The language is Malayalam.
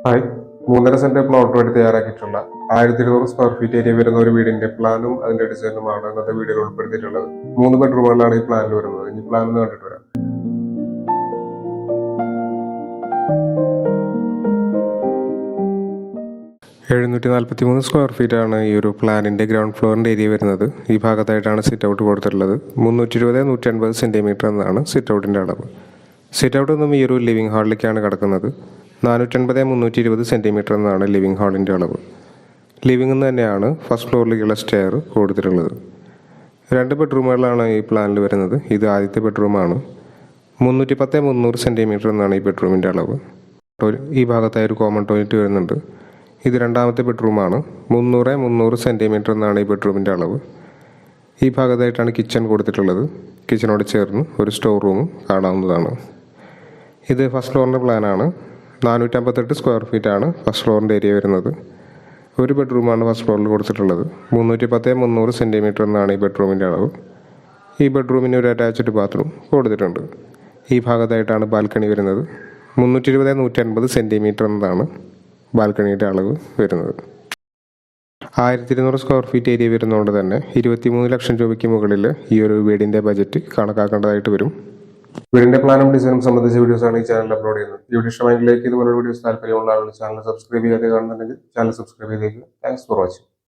ഹായ്. മൂന്നര സെന്റ് പ്ലോട്ട് വേണ്ടി തയ്യാറാക്കിയിട്ടുള്ള ആയിരത്തി ഇരുന്നൂറ് സ്ക്വയർ ഫീറ്റ് ഏരിയ വരുന്ന ഒരു വീടിന്റെ പ്ലാനും അതിന്റെ ഡിസൈനുമാണ് ഇന്നത്തെ വീഡിയോയിൽ ഉൾപ്പെടുത്തിയിട്ടുള്ളത്. മൂന്ന് ബെഡ്റൂമുകളാണ് ഈ പ്ലാനിൽ വരുന്നത്. ഇനി പ്ലാൻ ഒന്ന് കണ്ടിട്ട് വരാം. എഴുന്നൂറ്റി നാൽപ്പത്തി മൂന്ന് സ്ക്വയർ ഫീറ്റ് ആണ് ഈ ഒരു പ്ലാനിന്റെ ഗ്രൗണ്ട് ഫ്ലോറിന്റെ ഏരിയ വരുന്നത്. ഈ ഭാഗത്തായിട്ടാണ് സിറ്റ് ഔട്ട് കൊടുത്തിട്ടുള്ളത്. മുന്നൂറ്റി ഇരുപത് നൂറ്റി അൻപത് സെന്റിമീറ്റർ എന്നാണ് സിറ്റ് ഔട്ടിന്റെ അളവ്. സിറ്റ് ഔട്ട് നിന്നും ഈ ഒരു ലിവിംഗ് ഹാളിലേക്കാണ് കിടക്കുന്നത്. നാനൂറ്റൻപത് മുന്നൂറ്റി ഇരുപത് സെന്റിമീറ്റർ എന്നാണ് ലിവിംഗ് ഹാളിന്റെ അളവ്. ലിവിംഗ് എന്ന് തന്നെയാണ് ഫസ്റ്റ് ഫ്ലോറിലേക്കുള്ള സ്റ്റെയർ കൂടുതലുള്ളത്. രണ്ട് ബെഡ്റൂമുകളാണ് ഈ പ്ലാനിൽ വരുന്നത്. ഇത് ആദ്യത്തെ ബെഡ്റൂമാണ്. മുന്നൂറ്റി പത്ത് മുന്നൂറ് സെന്റിമീറ്റർ എന്നാണ് ഈ ബെഡ്റൂമിന്റെ അളവ്. ഈ ഭാഗത്തായി ഒരു കോമൺ ടോയ്ലറ്റ് വരുന്നുണ്ട്. ഇത് രണ്ടാമത്തെ ബെഡ്റൂമാണ്. മുന്നൂറ് മുന്നൂറ് സെന്റിമീറ്റർ എന്നാണ് ഈ ബെഡ്റൂമിന്റെ അളവ്. ഈ ഭാഗത്തായിട്ടാണ് കിച്ചൺ കൊടുത്തിട്ടുള്ളത്. കിച്ചണോട് ചേർന്ന് ഒരു സ്റ്റോർ റൂമും കാണാവുന്നതാണ്. ഇത് ഫസ്റ്റ് ഫ്ലോറിന്റെ പ്ലാനാണ്. നാനൂറ്റമ്പത്തെട്ട് സ്ക്വയർ ഫീറ്റാണ് ഫസ്റ്റ് ഫ്ലോറിന്റെ ഏരിയ വരുന്നത്. ഒരു ബെഡ്റൂമാണ് ഫസ്റ്റ് ഫ്ലോറിൽ കൊടുത്തിട്ടുള്ളത്. മുന്നൂറ്റി പത്ത് മുന്നൂറ് സെന്റിമീറ്റർ എന്നാണ് ഈ ബെഡ്റൂമിന്റെ അളവ്. ഈ ബെഡ്റൂമിന് ഒരു അറ്റാച്ച്ഡ് ബാത്റൂം കൊടുത്തിട്ടുണ്ട്. ഈ ഭാഗത്തായിട്ടാണ് ബാൽക്കണി വരുന്നത്. മുന്നൂറ്റി ഇരുപത് നൂറ്റി അൻപത് സെന്റിമീറ്റർ എന്നതാണ് ബാൽക്കണിയുടെ അളവ് വരുന്നത്. ആയിരത്തി ഇരുന്നൂറ് സ്ക്വയർ ഫീറ്റ് ഏരിയ വരുന്നതുകൊണ്ട് തന്നെ ഇരുപത്തിമൂന്ന് ലക്ഷം രൂപയ്ക്ക് മുകളിൽ ഈ ഒരു വീടിന്റെ ബജറ്റ് കണക്കാക്കേണ്ടതായിട്ട് വരും. വീടിന്റെ പ്ലാനും ഡിസൈനും സംബന്ധിച്ച വീഡിയോസ് ആണ് ഈ ചാനൽ അപ്ലോഡ് ചെയ്യുന്നത്. ഈ വീഡിയോ ഇതുപോലുള്ള ഇതുപോലെ വീഡിയോസ് താല്പര്യമുള്ള ആളുകൾ ചാനൽ സബ്സ്ക്രൈബ് ചെയ്യാതെ കാണുന്നുണ്ടെങ്കിൽ ചാനൽ സബ്സ്ക്രൈബ് ചെയ്തേക്കുക. Thanks for watching